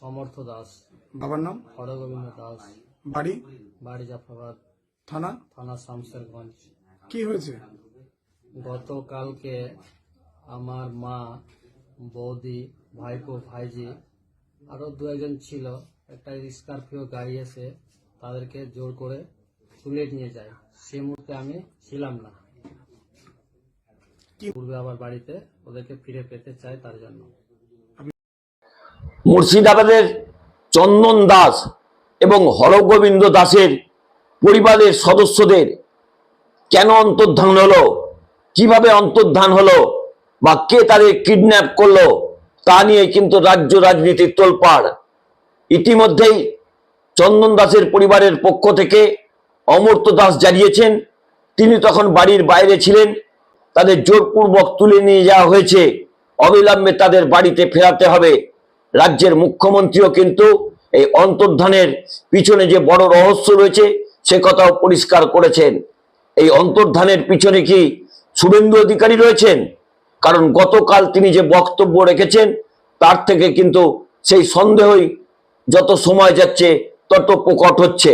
সমর্থ দাস। বাবার নাম? হরগোবিন্দ দাস। বাড়ি? বাড়ি জাফরাবাদ। থানা? থানা শামসেরগঞ্জ। কি হয়েছে? গতকালকে আমার মা বৌদি ভাইপো ভাইজি আরও দু একজন ছিল। একটা স্করপিও গাড়ি এসে তাদেরকে জোর করে তুলে নিয়ে যায়। সে মুহূর্তে আমি ছিলাম না। কি- পূর্বে আবার বাড়িতে ওদেরকে ফিরে পেতে চাই তার জন্য। মুর্শিদাবাদের চন্দন দাস এবং হরগোবিন্দ দাসের পরিবারের সদস্যদের কেন অন্তর্ধান হলো? কীভাবে অন্তর্ধান হলো? বা কে তাদের কিডন্যাপ করল? তা নিয়ে কিন্তু রাজ্য রাজনীতির তোলপাড়। ইতিমধ্যেই চন্দন দাসের পরিবারের পক্ষ থেকে অমর্ত্য দাস জানিয়েছেন, তিনি তখন বাড়ির বাইরে ছিলেন, তাদের জোরপূর্বক তুলে নিয়ে যাওয়া হয়েছে। অবিলম্বে তাদের বাড়িতে ফেরাতে হবে। রাজ্যের মুখ্যমন্ত্রীও কিন্তু এই অন্তর্ধানের পিছনে যে বড় রহস্য রয়েছে, সে কথাও পরিষ্কার করেছেন। এই অন্তর্ধানের পিছনে কি শুভেন্দু অধিকারী রয়েছেন? কারণ গতকাল তিনি যে বক্তব্য রেখেছেন, তার থেকে কিন্তু সেই সন্দেহই যত সময় যাচ্ছে, তত প্রকট হচ্ছে।